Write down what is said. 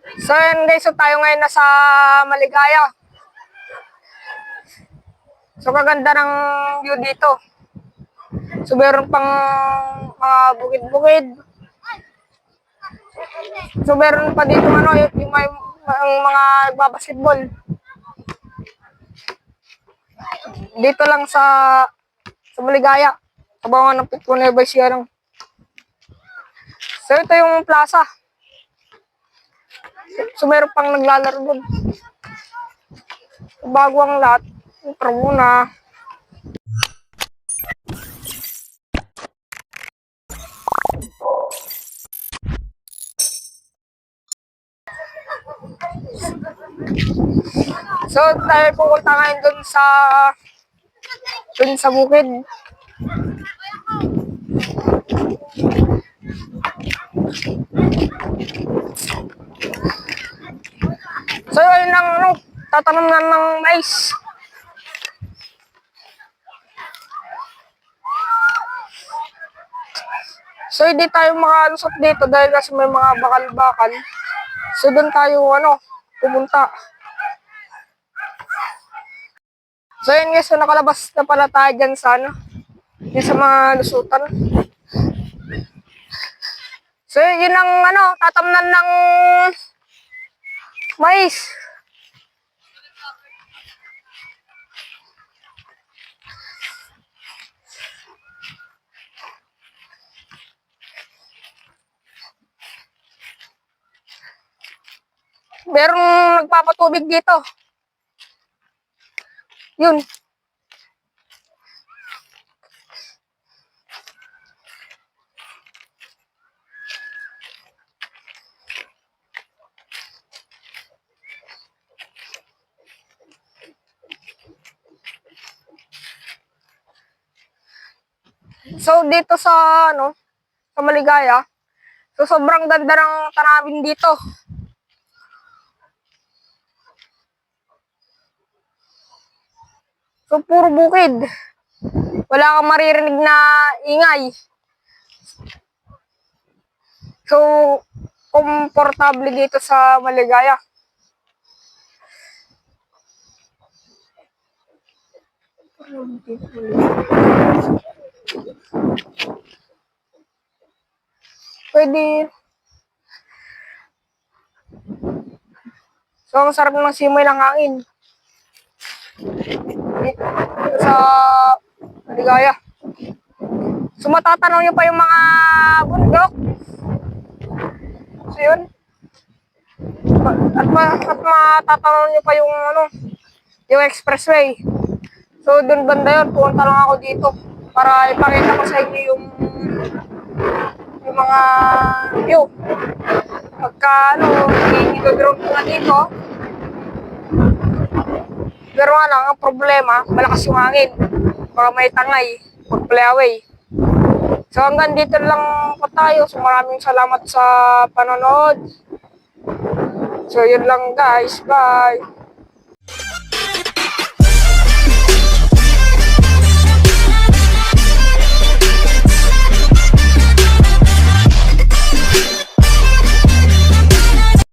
So yun guys, so tayo ngayon nasa Maligaya. So kaganda ng view dito. So meron pang mga bukid-bukid. So meron pa dito ano, yung, yung may ang mga nagbabasketball. Dito lang sa sa Maligaya. Sa bawang ng Pitco Nueva Ecija. So ito yung plaza. So meron pang naglalaro dun. Bago ang lahat, intro muna. So tayo pupunta ngayon dun sa dun sa bukid. So yun ang tatanom na ng mais. So hindi tayo makalusot dito dahil kasi may mga bakal-bakal. So doon tayo ano, pumunta. So yun guys, so nakalabas na pala tayo dyan sa ano, dyan sa mga lusutan. So yun ang ano, tatamnan ng mais. Merong nagpapatubig dito. Yun. So dito sa ano, sa Maligaya, so sobrang ganda ng tanawin dito. So puro bukid. Wala kang maririnig na ingay. So komportable dito sa Maligaya. Pwede. So, ang sarap ng simoy ng hangin. Sa Maligaya. So, matatanaw nyo pa yung mga bundok. So, yun. At, ma at matatanaw nyo pa yung ano, yung expressway. So, dun banda yun. Pumunta lang ako dito para ipakita ko sa inyo yung yung mga view. Pagka ano, i-drone ko na dito. Pero nga lang, ang problema, malakas yung hangin. Baka may tangay, mag-play away. So hanggang dito lang po tayo. So maraming salamat sa panonood. So yun lang guys. Bye.